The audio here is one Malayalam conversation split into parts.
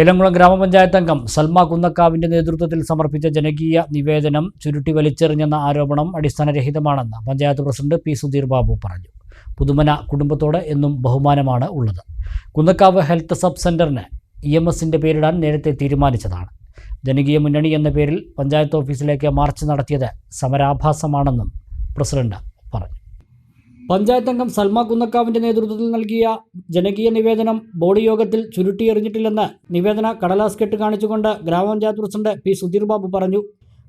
ഏലംകുളം ഗ്രാമപഞ്ചായത്ത് അംഗം സൽമ കുന്നക്കാവിന്റെ നേതൃത്വത്തിൽ സമർപ്പിച്ച ജനകീയ നിവേദനം ചുരുട്ടി വലിച്ചെറിഞ്ഞെന്ന ആരോപണം അടിസ്ഥാനരഹിതമാണെന്ന് പഞ്ചായത്ത് പ്രസിഡന്റ് പി സുധീർ ബാബു പറഞ്ഞു. പുതുമന കുടുംബത്തോട് എന്നും ബഹുമാനമാണ് ഉള്ളത്. കുന്നക്കാവ് ഹെൽത്ത് സബ് സെന്ററിന് ഇ എം എസിന്റെ പേരിടാൻ നേരത്തെ തീരുമാനിച്ചതാണ്. ജനകീയ മുന്നണി എന്ന പേരിൽ പഞ്ചായത്ത് ഓഫീസിലേക്ക് മാർച്ച് നടത്തിയത് സമരാഭാസമാണെന്നും പ്രസിഡന്റ് പഞ്ചായത്ത് അംഗം സൽമ കുന്നക്കാവിന്റെ നേതൃത്വത്തിൽ നൽകിയ ജനകീയ നിവേദനം ബോർഡ് യോഗത്തിൽ ചുരുട്ടിയെറിഞ്ഞിട്ടില്ലെന്ന് നിവേദന കടലാസ് കെട്ട് കാണിച്ചുകൊണ്ട് ഗ്രാമപഞ്ചായത്ത് പ്രസിഡന്റ് പി സുധീർ ബാബു പറഞ്ഞു.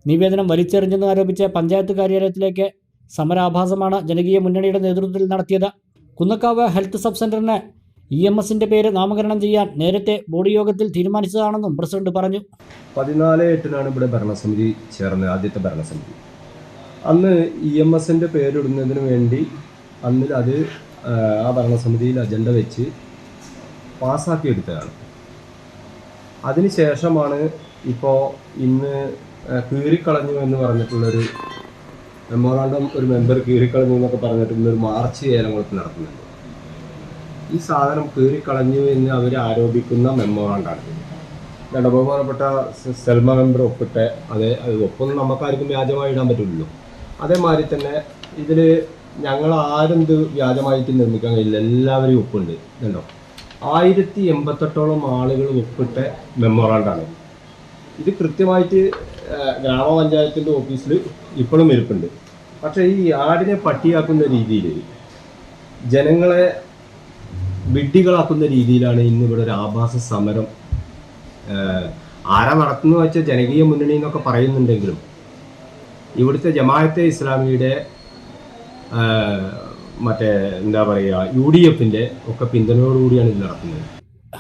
നിവേദനം വലിച്ചെറിഞ്ഞെന്ന് ആരോപിച്ച് പഞ്ചായത്ത് കാര്യാലയത്തിലേക്ക് സമരാഭാസമാണ് ജനകീയ മുന്നണിയുടെ നേതൃത്വത്തിൽ നടത്തിയത്. കുന്നക്കാവ് ഹെൽത്ത് സബ് സെന്ററിന് ഇ എം എസിന്റെ പേര് നാമകരണം ചെയ്യാൻ നേരത്തെ ബോർഡ് യോഗത്തിൽ തീരുമാനിച്ചതാണെന്നും പ്രസിഡന്റ് പറഞ്ഞു. പതിനാല് എട്ടിനാണ് ഇവിടെ ഭരണസമിതി ചേർന്നത് ആദ്യത്തെ ഭരണസമിതി. അന്ന് ഇ എം എസിന്റെ പേരിടുന്നതിന് വേണ്ടി അന്നിൽ അത് ആ, ഭരണസമിതിയിൽ അജണ്ട വെച്ച് പാസ്സാക്കിയെടുത്തതാണ്. അതിനുശേഷമാണ് ഇപ്പോൾ ഇന്ന് കീറിക്കളഞ്ഞു എന്ന് പറഞ്ഞിട്ടുള്ളൊരു മെമ്മോറാണ്ടം ഒരു മെമ്പർ കീറിക്കളഞ്ഞു എന്നൊക്കെ പറഞ്ഞിട്ടുള്ള ഒരു മാർച്ച് ഏലംകുളത്ത് നടക്കുന്നുണ്ട് ഈ സാധനം കീറിക്കളഞ്ഞു എന്ന് അവർ ആരോപിക്കുന്ന മെമ്മോറാണ്ടാണ് രണ്ട് ബഹുമാനപ്പെട്ട സെൽമ മെമ്പർ ഒപ്പിട്ട് അതെ അത് ഒപ്പൊന്നും നമുക്കാർക്കും വ്യാജമായി ഇടാൻ പറ്റില്ലല്ലോ. അതേമാതിരി തന്നെ ഇതിൽ ഞങ്ങൾ ആരും ഇത് വ്യാജമായിട്ട് നിർമ്മിക്കാൻ കഴിയില്ല. എല്ലാവരും ഒപ്പുണ്ട്. കണ്ടോ? ആയിരത്തി എൺപത്തെട്ടോളം ആളുകൾ ഒപ്പിട്ട മെമ്മോറാണ്ടാണ്. ഇത് കൃത്യമായിട്ട് ഗ്രാമപഞ്ചായത്തിന്റെ ഓഫീസിൽ ഇപ്പോഴും ഇരിപ്പുണ്ട്. പക്ഷേ ഈ ആടിനെ പട്ടിയാക്കുന്ന രീതിയിൽ ജനങ്ങളെ വിഡ്ഢികളാക്കുന്ന രീതിയിലാണ് ഇന്നിവിടെ ഒരു ആഭാസ സമരം ആരാ നടത്തുന്നു വെച്ചാൽ ജനകീയ മുന്നണി എന്നൊക്കെ പറയുന്നുണ്ടെങ്കിലും ഇവിടുത്തെ ജമാഅത്തെ ഇസ്ലാമിയുടെ മറ്റേ എന്താ പറയുക യു ഡി എഫിന്റെ ഒക്കെ പിന്തുണയോടുകൂടിയാണ് ഇത് നടക്കുന്നത്.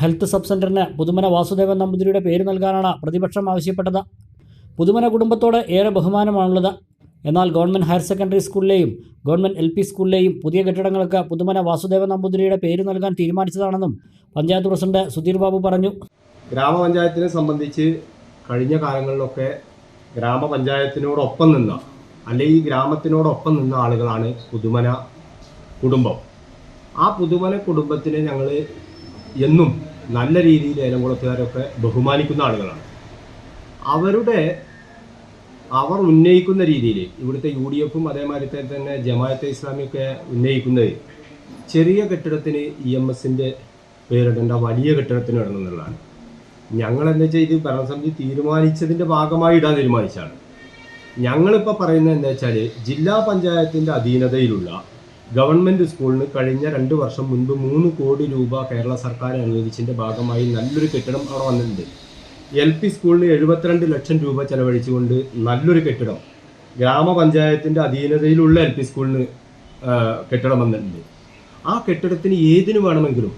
ഹെൽത്ത് സബ് സെന്ററിന് പുതുമന വാസുദേവൻ നമ്പൂതിരിയുടെ പേര് നൽകാനാണ് പ്രതിപക്ഷം ആവശ്യപ്പെട്ടത്. പുതുമന കുടുംബത്തോട് ഏറെ ബഹുമാനമാണുള്ളത്. എന്നാൽ ഗവൺമെന്റ് ഹയർ സെക്കൻഡറി സ്കൂളിലെയും ഗവൺമെന്റ് എൽ പി സ്കൂളിലെയും പുതിയ കെട്ടിടങ്ങൾക്ക് പുതുമന വാസുദേവൻ നമ്പൂതിരിയുടെ പേര് നൽകാൻ തീരുമാനിച്ചതാണെന്നും പഞ്ചായത്ത് പ്രസിഡന്റ് സുധീർ ബാബു പറഞ്ഞു. ഗ്രാമപഞ്ചായത്തിനെ സംബന്ധിച്ച് കഴിഞ്ഞ കാലങ്ങളിലൊക്കെ ഗ്രാമപഞ്ചായത്തിനോടൊപ്പം നിന്ന അല്ലെങ്കിൽ ഈ ഗ്രാമത്തിനോടൊപ്പം നിന്ന ആളുകളാണ് പുതുമന കുടുംബം. ആ പുതുമന കുടുംബത്തിനെ ഞങ്ങൾ എന്നും നല്ല രീതിയിൽ ഏലംകുളത്തുകാരൊക്കെ ബഹുമാനിക്കുന്ന ആളുകളാണ്. അവരുടെ അവർ ഉന്നയിക്കുന്ന രീതിയിൽ ഇവിടുത്തെ യു ഡി എഫും അതേമാതിരി തന്നെ ജമാഅത്തെ ഇസ്ലാമിയൊക്കെ ഉന്നയിക്കുന്നത് ചെറിയ കെട്ടിടത്തിന് ഇ എം എസിന്റെ പേരിടേണ്ട വലിയ കെട്ടിടത്തിന് ഇടണം എന്നുള്ളതാണ്. ഞങ്ങൾ എന്താ വെച്ചാൽ ഇത് ഭരണസമിതി തീരുമാനിച്ചതിന്റെ ഭാഗമായി ഇടാൻ തീരുമാനിച്ചാണ് ഞങ്ങളിപ്പോൾ പറയുന്നത് എന്താ വെച്ചാൽ ജില്ലാ പഞ്ചായത്തിന്റെ അധീനതയിലുള്ള ഗവൺമെന്റ് സ്കൂളിന് കഴിഞ്ഞ രണ്ട് വർഷം മുൻപ് മൂന്ന് കോടി രൂപ കേരള സർക്കാർ അനുവദിച്ചതിന്റെ ഭാഗമായി നല്ലൊരു കെട്ടിടം അവിടെ വന്നിട്ടുണ്ട്. എൽ പി സ്കൂളിന് എഴുപത്തിരണ്ട് ലക്ഷം രൂപ ചെലവഴിച്ചുകൊണ്ട് നല്ലൊരു കെട്ടിടം ഗ്രാമപഞ്ചായത്തിന്റെ അധീനതയിലുള്ള എൽ പി സ്കൂളിന് കെട്ടിടം വന്നിട്ടുണ്ട്. ആ കെട്ടിടത്തിന് ഏതിനു വേണമെങ്കിലും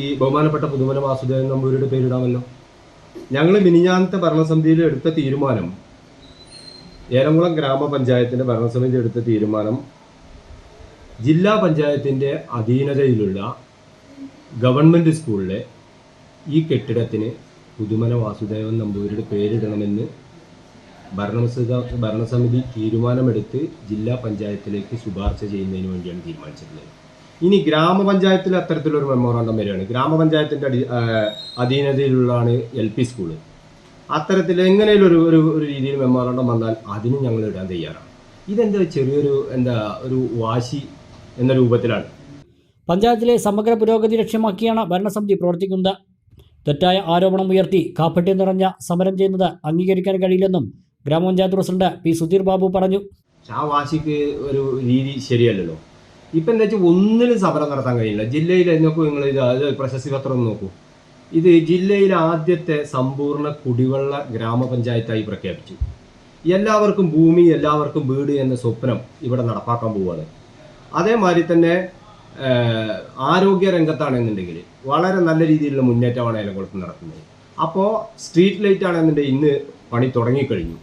ഈ ബഹുമാനപ്പെട്ട പുതുമന വാസുദേവൻ നമ്പൂരിയുടെ പേരിടാമല്ലോ. ഞങ്ങൾ മിനിഞ്ഞാന്നത്തെ ഭരണസമിതിയിൽ എടുത്ത തീരുമാനം ഏലംകുളം ഗ്രാമപഞ്ചായത്തിന്റെ ഭരണസമിതി എടുത്ത തീരുമാനം ജില്ലാ പഞ്ചായത്തിന്റെ അധീനതയിലുള്ള ഗവൺമെന്റ് സ്കൂളിലെ ഈ കെട്ടിടത്തിന് പുതുമന വാസുദേവൻ നമ്പൂരിയുടെ പേരിടണമെന്ന് ഭരണസമിതി ഭരണസമിതി തീരുമാനമെടുത്ത് ജില്ലാ പഞ്ചായത്തിലേക്ക് ശുപാർശ ചെയ്യുന്നതിന് വേണ്ടിയാണ് തീരുമാനിച്ചിട്ടുള്ളത്. ഇനി ഗ്രാമപഞ്ചായത്തിൽ അത്തരത്തിലൊരു മെമ്മോറാണ്ടം വരികയാണ്. ഗ്രാമപഞ്ചായത്തിന്റെ അടി അധീനതയിലുള്ളതാണ് എൽ പി സ്കൂൾ അത്തരത്തിൽ എങ്ങനെയും ഒരു ഒരു ഒരു രീതിയിൽ മെമ്മോറാണ്ടം വന്നാൽ അതിന് ഞങ്ങൾ ഇടാൻ തയ്യാറാണ്. ഇതെന്താ ചെറിയൊരു എന്താ ഒരു വാശി എന്ന രൂപത്തിലാണ്. പഞ്ചായത്തിലെ സമഗ്ര പുരോഗതി ലക്ഷ്യമാക്കിയാണ് ഭരണസമിതി പ്രവർത്തിക്കുന്നത്. തെറ്റായ ആരോപണം ഉയർത്തി കാപ്പട്യം നിറഞ്ഞ സമരം ചെയ്യുന്നത് അംഗീകരിക്കാൻ കഴിയില്ലെന്നും ഗ്രാമപഞ്ചായത്ത് പ്രസിഡന്റ് പി സുധീർ ബാബു പറഞ്ഞു. ആ വാശിക്ക് ഒരു രീതി ശരിയല്ലല്ലോ. ഇപ്പം എന്താ വെച്ചാൽ ഒന്നിനും സമരം നടത്താൻ കഴിയില്ല. ജില്ലയിൽ നോക്കൂ നിങ്ങൾ ഇത് പ്രശസ്തി പത്രം നോക്കൂ. ഇത് ജില്ലയിലെ ആദ്യത്തെ സമ്പൂർണ കുടിവെള്ള ഗ്രാമപഞ്ചായത്തായി പ്രഖ്യാപിച്ചു. എല്ലാവർക്കും ഭൂമി എല്ലാവർക്കും വീട് എന്ന സ്വപ്നം ഇവിടെ നടപ്പാക്കാൻ പോവുകയാണ്. അതേമാതിരി തന്നെ ആരോഗ്യ രംഗത്താണെന്നുണ്ടെങ്കിൽ വളരെ നല്ല രീതിയിലുള്ള മുന്നേറ്റമാണ് ഏലംകുളത്ത് നടക്കുന്നത്. അപ്പോൾ സ്ട്രീറ്റ് ലൈറ്റ് ആണെന്നുണ്ടെങ്കിൽ ഇന്ന് പണി തുടങ്ങിക്കഴിഞ്ഞു.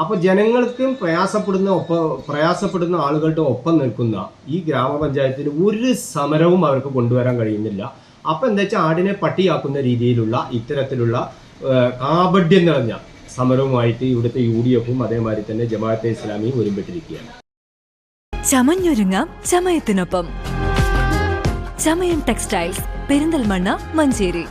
അപ്പോൾ ജനങ്ങൾക്കും പ്രയാസപ്പെടുന്ന ഒപ്പം പ്രയാസപ്പെടുന്ന ആളുകളുടെ ഒപ്പം നിൽക്കുന്ന ഈ ഗ്രാമപഞ്ചായത്തിന് ഒരു സമരവും അവർക്ക് കൊണ്ടുവരാൻ കഴിയുന്നില്ല. അപ്പം എന്താ വെച്ചാൽ ആടിനെ പട്ടിയാക്കുന്ന രീതിയിലുള്ള ഇത്തരത്തിലുള്ള കാപഡ്യം നിറഞ്ഞ സമരവുമായിട്ട് ഇവിടുത്തെ യു ഡി എഫും അതേമാതിരി തന്നെ ജമാഅത്തെ ഇസ്ലാമിയും ഒരുമ്പെട്ടിരിക്കുകയാണ് ചമഞ്ഞൊരുങ്ങാം ചമയത്തിനൊപ്പം. ചമയം ടെക്സ്റ്റൈൽസ് പെരിന്തൽമണ്ണ മഞ്ചേരി.